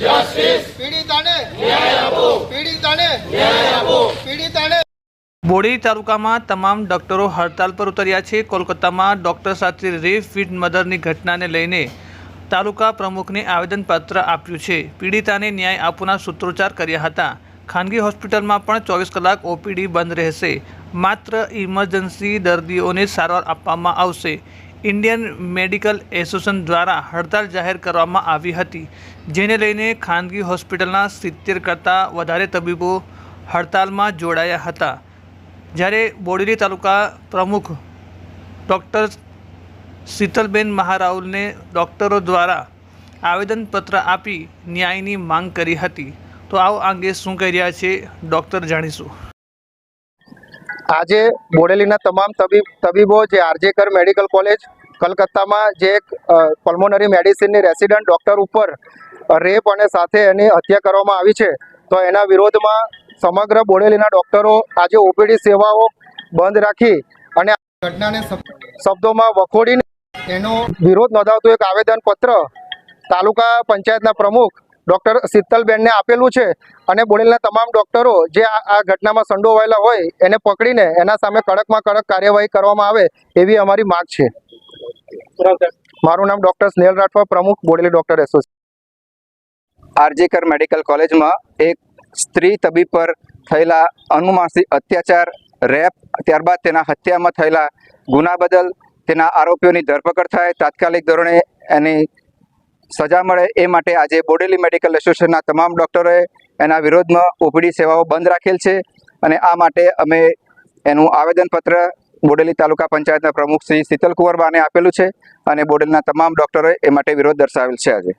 પીડિતાને પીડિતાને પીડિતાને body તાલુકામાં તમામ ડોક્ટરો હડતાલ પર ઉતર્યા છે. કોલકાતામાં ડોક્ટર સાથે રેપ ફીટ મધરની ઘટનાને લઈને તાલુકા પ્રમુખને આવેદનપત્ર આપ્યું છે. પીડિતાને ન્યાય આપવાના સૂત્રોચ્ચાર કર્યા હતા. ખાનગી હોસ્પિટલમાં પણ ચોવીસ કલાક ઓપીડી બંધ રહેશે. માત્ર ઇમરજન્સી દર્દીઓને સારવાર આપવામાં આવશે. ઇન્ડિયન મેડિકલ એસોસિએશન દ્વારા હડતાલ જાહેર કરવામાં આવી હતી, જેને લઈને ખાનગી હોસ્પિટલના સિત્તેર કરતાં વધારે તબીબો હડતાલમાં જોડાયા હતા. જ્યારે બોડેલી તાલુકા પ્રમુખ ડૉક્ટર શીતલબેન મહારાઉલને ડૉક્ટરો દ્વારા આવેદનપત્ર આપી ન્યાયની માંગ કરી હતી. તો આવો અંગે શું કહી રહ્યા છે ડૉક્ટર જાણીશું. આજે બોડેલીના તમામ તબીબ તબીબો જે આરજેકર મેડિકલ કોલેજ કલકત્તામાં જે એક પલ્મોનરી મેડિસિનની રેસિડન્ટ ડૉક્ટર ઉપર રેપ અને સાથે એની હત્યા કરવામાં આવી છે તો એના વિરોધમાં સમગ્ર બોડેલીના ડૉક્ટરો આજે ઓપીડી સેવાઓ બંધ રાખી અને ઘટનાને શબ્દોમાં વખોડીને એનો વિરોધ નોંધાવતું એક આવેદનપત્ર તાલુકા પંચાયતના પ્રમુખ ડૉક્ટર શીતલબેનને આપેલું છે અને બોડેલના તમામ ડૉક્ટરો જે આ ઘટનામાં સંડોવાયેલા હોય, એને પકડીને એના સામે કડકમાં કડક કાર્યવાહી કરવામાં આવે એવી અમારી માંગ છે. મારું નામ ડૉક્ટર સ્નેહલ રાઠવા, પ્રમુખ Bodeli doctor association. RG Kar medical કોલેજમાં એક સ્ત્રી તબીબ પર થયેલા અનુમાસી અત્યાચાર, રેપ, ત્યારબાદ તેના હત્યામાં થયેલા ગુના બદલ તેના આરોપીઓની ધરપકડ થાય, તાત્કાલિક ધોરણે એની સજા મળે એ માટે આજે બોડેલી મેડિકલ એસોસિએશનના તમામ ડૉક્ટરોએ એના વિરોધમાં ઓપીડી સેવાઓ બંધ રાખેલ છે અને આ માટે અમે એનું આવેદનપત્ર બોડેલી તાલુકા પંચાયતના પ્રમુખ શ્રી શીતલ કુંવરબાને આપેલું છે અને બોડેલીના તમામ ડૉક્ટરોએ એ માટે વિરોધ દર્શાવેલ છે આજે.